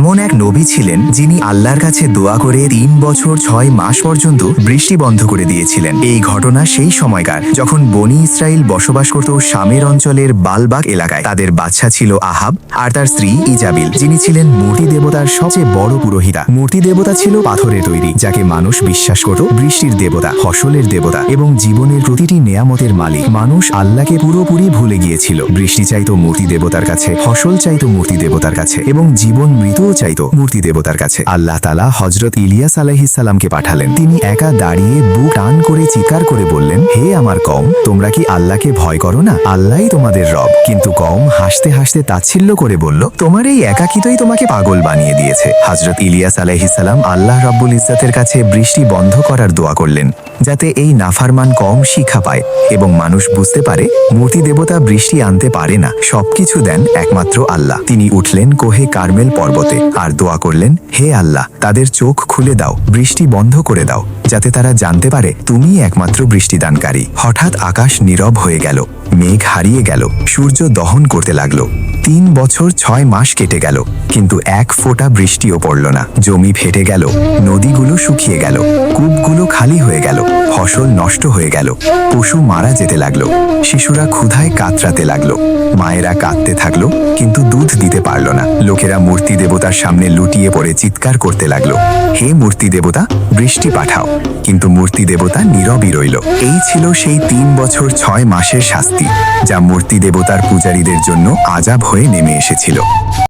এমন এক নবী ছিলেন যিনি আল্লাহর কাছে দোয়া করে তিন বছর ছয় মাস পর্যন্ত বৃষ্টি বন্ধ করে দিয়েছিলেন। এই ঘটনা সেই সময়কার, যখন বনি ইসরায়েল বসবাস করত শামের অঞ্চলের বালবাগ এলাকায়। তাদের বাচ্চা ছিল আহাব আর তার স্ত্রী ইজাবিল, যিনি ছিলেন মূর্তি দেবতার সবচেয়ে বড় পুরোহিতা। মূর্তি দেবতা ছিল পাথরের তৈরি, যাকে মানুষ বিশ্বাস করত বৃষ্টির দেবতা, ফসলের দেবতা এবং জীবনের প্রতিটি নেয়ামতের মালিক। মানুষ আল্লাহকে পুরোপুরি ভুলে গিয়েছিল। বৃষ্টি চাইতো মূর্তি দেবতার কাছে, ফসল চাইতো মূর্তি দেবতার কাছে এবং জীবন মৃতও চাইতো মূর্তি দেবতার কাছে। আল্লাহ তালা হজরত ইলিয়াস আলাহিসাল্লামকে পাঠালেন। তিনি একা দাঁড়িয়ে বুক টান করে চিৎকার করে বললেন, হে আমার কম, তোমরা কি আল্লাহকে ভয় করো না? আল্লাহই তোমাদের রব। কিন্তু কম হাসতে হাসতে তাচ্ছিল্য করে বলল, তোমার এই একাকিতই তোমাকে পাগল বানিয়ে দিয়েছে। হজরত ইলিয়াস আলাইহিসাল্লাম আল্লাহ রব্বুল ইজ্জাতের কাছে বৃষ্টি বন্ধ করার দোয়া করলেন, যাতে এই নাফারমান কম শিক্ষা পায় এবং মানুষ বুঝতে পারে, মূর্তি দেবতা বৃষ্টি আনতে পারে না, সবকিছু দেন একমাত্র আল্লাহ। তিনি উঠলেন কোহে কার্মেল পর্বতে আর দোয়া করলেন, হে আল্লাহ, তাদের চোখ খুলে দাও, বৃষ্টি বন্ধ করে দাও, যাতে তারা জানতে পারে তুমিই একমাত্র বৃষ্টিদানকারী। হঠাৎ আকাশ নীরব হয়ে গেল, মেঘ হারিয়ে গেল, সূর্য দহন করতে লাগল। তিন বছর ছয় মাস কেটে গেল, কিন্তু এক ফোঁটা বৃষ্টিও পড়ল না। জমি ফেটে গেল, নদীগুলো শুকিয়ে গেল, কূপগুলো খালি হয়ে গেল, ফসল নষ্ট হয়ে গেল, পশু মারা যেতে লাগল, শিশুরা ক্ষুধায় কাতরাতে লাগল। মায়েরা কাঁদতে থাকল, কিন্তু দুধ দিতে পারল না। লোকেরা মূর্তি দেবতার সামনে লুটিয়ে পড়ে চিৎকার করতে লাগল। হে মূর্তি দেবতা, বৃষ্টি পাঠাও। কিন্তু মূর্তি দেবতা নীরবই রইল। এই ছিল সেই তিন বছর ছয় মাসের শাস্তি, যা মূর্তি দেবতার পূজারীদের জন্য আজাব হয়ে নেমে এসেছিল।